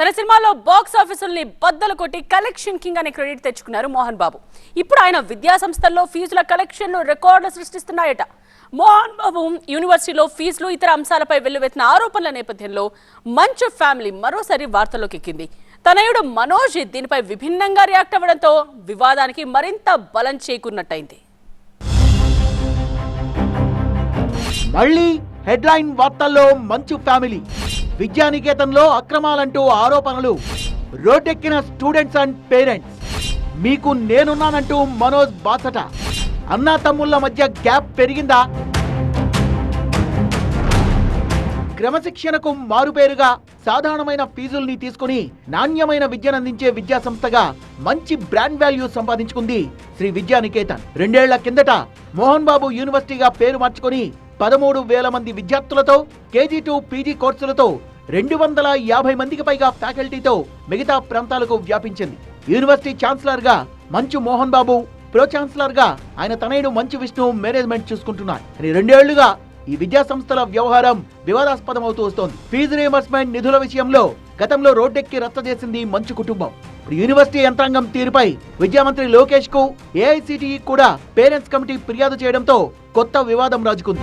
తన సినిమాలో బాక్స్ ఆఫీసుల్ని బద్దలు కొట్టి కలెక్షన్ కింగ్ అనే క్రెడిట్ తెచ్చుకున్నారు మోహన్ బాబు. ఇప్పుడు ఆయన విద్యా సంస్థల్లో ఫీజుల కలెక్షన్లు రికార్డులు సృష్టిస్తున్నాయట. మోహన్ బాబు యూనివర్సిటీలో ఫీజులు ఇతర అంశాలపై వెల్లువెత్తిన ఆరోపణల నేపథ్యంలో మంచు ఫ్యామిలీ మరోసారి వార్తల్లోకి ఎక్కింది. తనయుడు మనోజ్ దీనిపై విభిన్నంగా రియాక్ట్ అవ్వడంతో వివాదానికి మరింత బలం చేకూరినట్టయింది. మళ్ళీ హెడ్లైన్ వార్తల్లో మంచు ఫ్యామిలీ. విద్యానికేతన్లో అక్రమాలంటూ ఆరోపణలు. రోడ్డెక్కిన స్టూడెంట్స్ అండ్ పేరెంట్స్. మీకు నేనున్నానంటూ మనోజ్ బాసట. అన్నా తమ్ముళ్ళ మధ్య గ్యాప్ పెరిగిందా? క్రమశిక్షణకు మారుపేరుగా సాధారణమైన ఫీజుల్ని తీసుకుని నాణ్యమైన విద్యనందించే విద్యా సంస్థగా మంచి బ్రాండ్ వాల్యూ సంపాదించుకుంది శ్రీ విద్యానికేతన్. రెండేళ్ళ కిందట మోహన్ బాబు యూనివర్సిటీగా పేరు మార్చుకొని పదమూడు వేల మంది విద్యార్థులతో కేజీ టు పీజీ కోర్సులతో రెండు వందల యాభై మందికి పైగా ఫ్యాకల్టీతో మిగతా ప్రాంతాలకు వ్యాపించింది. యూనివర్సిటీ ఛాన్సలర్గా మంచు మోహన్ బాబు ప్రో ఛాన్సలర్గా ఆయన తనయుడు మంచు విష్ణు మేనేజ్మెంట్ చూసుకుంటున్నారు కానీ రెండేళ్ళుగా ఈ విద్యా సంస్థల వ్యవహారం వివాదాస్పదమవుతూ వస్తోంది. ఫీజు రియంబర్స్మెంట్ నిధుల విషయంలో గతంలో రోడ్డెక్కి రచ్చ చేసింది మంచు కుటుంబం. ఇప్పుడు యూనివర్సిటీ యంత్రాంగం తీరుపై విద్యామంత్రి లోకేష్కు ఏఐసిటిఈ కూడా పేరెంట్స్ కమిటీ ఫిర్యాదు చేయడంతో కొత్త వివాదం రాజుకుంది.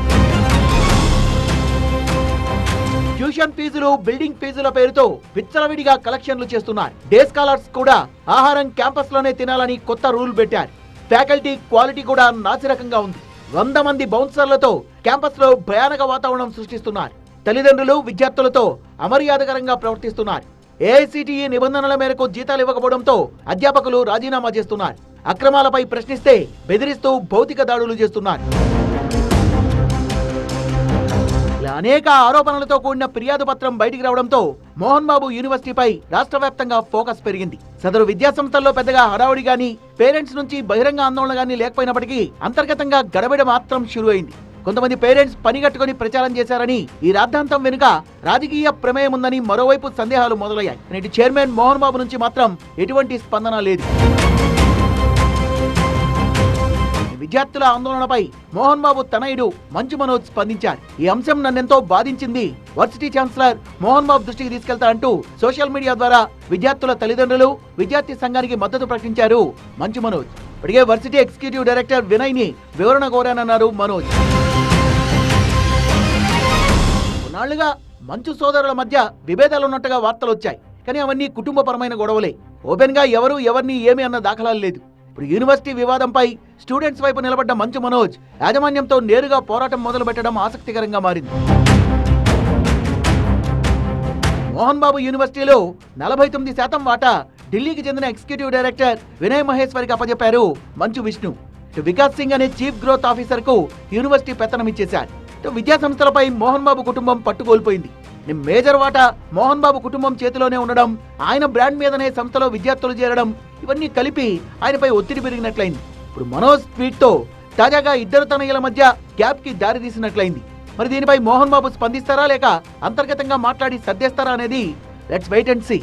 ట్యూషన్ ఫీజులు బిల్డింగ్ ఫీజుల పేరుతో విచ్చలవిడిగా కలెక్షన్లు చేస్తున్నారు. డే స్కాలర్స్ కూడా ఆహారం క్యాంపస్లోనే తినాలని కొత్త రూల్ పెట్టారు. ఫ్యాకల్టీ క్వాలిటీ కూడా నాసిరకంగా ఉంది. వంద మంది బౌన్సర్లతో క్యాంపస్లో భయానక వాతావరణం సృష్టిస్తున్నారు. తల్లిదండ్రులు విద్యార్థులతో అమర్యాదకరంగా ప్రవర్తిస్తున్నారు. ఏఐసిటిఈ నిబంధనల మేరకు జీతాలు ఇవ్వకపోవడంతో అధ్యాపకులు రాజీనామా చేస్తున్నారు. అక్రమాలపై ప్రశ్నిస్తే బెదిరిస్తూ భౌతిక దాడులు చేస్తున్నారు. ఇలా అనేక ఆరోపణలతో కూడిన ఫిర్యాదు పత్రం బయటికి రావడంతో మోహన్ బాబు యూనివర్సిటీపై రాష్ట్ర వ్యాప్తంగా ఫోకస్ పెరిగింది. సదరు విద్యాసంస్థల్లో పెద్దగా హడావుడి గాని పేరెంట్స్ నుంచి బహిరంగ ఆందోళన గాని లేకపోయినప్పటికీ అంతర్గతంగా గడబిడ మాత్రం షురు అయింది కొంతమంది పేరెంట్స్ పనిగట్టుకుని ప్రచారం చేశారని ఈ రాద్ధాంతం వెనుక రాజకీయ ప్రమేయం ఉందని మరోవైపు సందేహాలు మొదలయ్యాయి. నేటి చైర్మన్ మోహన్ బాబు నుంచి మాత్రం ఎటువంటి స్పందన లేదు. విద్యార్థుల ఆందోళనపై మోహన్ బాబు తనయుడు మంచు మనోజ్ స్పందించారు. ఈ అంశం నన్నెంతో బాధించింది. వర్సిటీ ఛాన్సలర్ మోహన్ బాబు దృష్టికి తీసుకెళ్తా అంటూ సోషల్ మీడియా ద్వారా విద్యార్థుల తల్లిదండ్రులు విద్యార్థి సంఘానికి మద్దతు ప్రకటించారు మంచు మనోజ్. ఇప్పటికే వర్సిటీ ఎగ్జిక్యూటివ్ డైరెక్టర్ వినయ్ని వివరణ కోరానన్నారు మనోజ్. కొన్నాళ్ళుగా మంచు సోదరుల మధ్య విభేదాలు ఉన్నట్టుగా వార్తలు వచ్చాయి. కానీ అవన్నీ కుటుంబపరమైన గొడవలే. ఓపెన్గా ఎవరు ఎవరిని ఏమి అన్న దాఖలాలు లేదు. ఇప్పుడు యూనివర్సిటీ వివాదంపై స్టూడెంట్స్ వైపు నిలబడ్డ మంచు మనోజ్ యాజమాన్యంతో నేరుగా పోరాటం మొదలు పెట్టడం ఆసక్తికరంగా మారింది. మోహన్ బాబు యూనివర్సిటీలో నలభై తొమ్మిది శాతం వాటా ఢిల్లీకి చెందిన ఎగ్జిక్యూటివ్ డైరెక్టర్ వినయ్ మహేశ్వరికి అప్పజెప్పారు మంచు విష్ణు. ఇటు వికాస్ సింగ్ అనే చీఫ్ గ్రోత్ ఆఫీసర్కు యూనివర్సిటీ పెత్తనం ఇచ్చేశారు. ఇటు విద్యా సంస్థలపై మోహన్ బాబు కుటుంబం పట్టుకోల్పోయింది. మేజర్ వాటా మోహన్ బాబు కుటుంబం చేతిలోనే ఉండడం ఆయన బ్రాండ్ మీదనే సంస్థలో విద్యార్థులు చేరడం ఇవన్నీ కలిపి ఆయనపై ఒత్తిడి పెరిగినట్లయింది. ఇప్పుడు మనోజ్ ట్వీట్తో తాజాగా ఇద్దరు తనయ్యల మధ్య గ్యాప్కి దారి తీసినట్లయింది. మరి దీనిపై మోహన్ బాబు స్పందిస్తారా లేక అంతర్గతంగా మాట్లాడి సర్దేస్తారా అనేది లెట్స్ వెయిట్ అండ్ సీ.